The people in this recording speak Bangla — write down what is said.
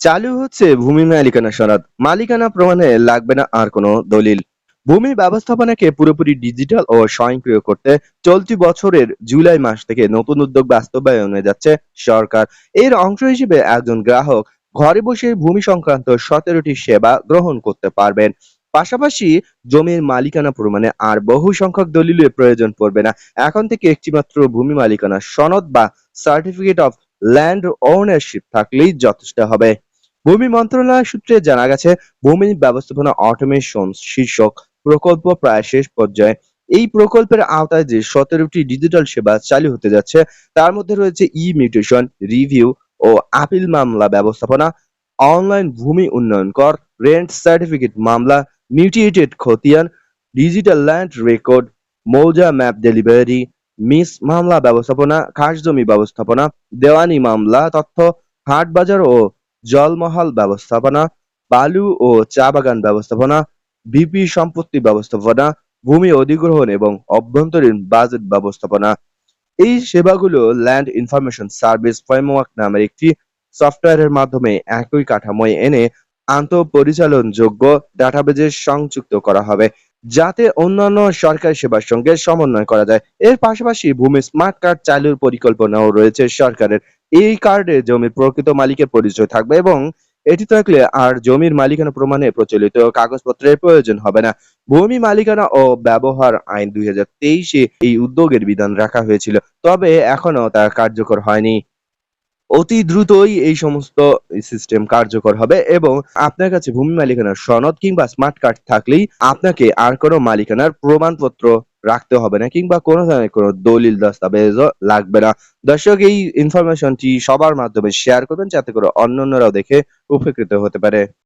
চালু হচ্ছে ভূমি মালিকানা সনদ। মালিকানা প্রমাণে লাগবে না আর কোনো দলিল। ভূমি ব্যবস্থাপনাকে পুরোপুরি ডিজিটাল ও স্বয়ংক্রিয় করতে চলতি বছরের জুলাই মাস থেকে নতুন উদ্যোগ বাস্তবায়নে যাচ্ছে সরকার। এর অংশ হিসেবে একজন গ্রাহক ঘরে বসে ভূমি সংক্রান্ত সতেরোটি সেবা গ্রহণ করতে পারবেন। পাশাপাশি জমির মালিকানা প্রমাণে আর বহু সংখ্যক দলিলের প্রয়োজন পড়বে না। এখন থেকে একটিমাত্র ভূমি মালিকানা সনদ বা সার্টিফিকেট অফ ল্যান্ড ওনারশিপ থাকলেই যথেষ্ট হবে। ভূমি মন্ত্রণালয় সূত্রে জানা গেছে, ভূমি ব্যবস্থাপনা অটোমেশন শীর্ষক প্রকল্প প্রায় শেষ পর্যায়ে। এই প্রকল্পের আওতায় যে সতেরোটি ডিজিটাল সেবা চালু হতে যাচ্ছে, তার মধ্যে রয়েছে ই মিউটেশন রিভিউ ও আপিল মামলা ব্যবস্থাপনা, অনলাইন ভূমি উন্নয়ন কর, রেন্ট সার্টিফিকেট মামলা মিউটিয়েটেড খতিয়ান, ডিজিটাল ল্যান্ড রেকর্ড, মৌজা ম্যাপ ডেলিভারি, মিস মামলা ব্যবস্থাপনা খাস জমি ব্যবস্থাপনা, দেওয়ানি মামলা, তথ্য হাট বাজার ও জলমহল ব্যবস্থাপনা, বালু ও চা বাগান ব্যবস্থাপনা, ভিপি সম্পত্তি ব্যবস্থাপনা, ভূমি অধিগ্রহণ এবং অভ্যন্তরীণ বাজেট ব্যবস্থাপনা। এই সেবাগুলো ল্যান্ড ইনফরমেশন সার্ভিস ফ্রেমওয়ার্ক নামের একটি সফটওয়্যারের মাধ্যমে একই কাঠামোয় এনে আন্তঃপরিচালনযোগ্য ডাটাবেজে সংযুক্ত করা হবে। যাতে অন্যান্য সরকারি সেবার সঙ্গে সমন্বয় করা যায়। এর পাশাপাশি ভূমি স্মার্ট কার্ড চালুর পরিকল্পনাও রয়েছে সরকারের। এই কার্ডে জমির প্রকৃত মালিকের পরিচয় থাকবে এবং এটি থাকলে আর জমির মালিকানা প্রমাণে প্রচলিত কাগজপত্রের প্রয়োজন হবে না। ভূমি মালিকানা ও ব্যবহার আইন দুই এই উদ্যোগের বিধান রাখা হয়েছিল, তবে এখনও তা কার্যকর হয়নি। অতি দ্রুতই এই সমস্ত সিস্টেম কার্যকর হবে এবং আপনার কাছে ভূমি মালিকানার সনদ কিংবা স্মার্ট কার্ড থাকলেই আপনাকে আর কোনো মালিকানার প্রমাণপত্র রাখতে হবে না কিংবা কোনো ধরনের কোনো দলিল, দস্তাবেজও লাগবে না। দর্শক, এই ইনফরমেশনটি সবার মাধ্যমে শেয়ার করবেন যাতে করে অন্যান্যরাও দেখে উপকৃত হতে পারে।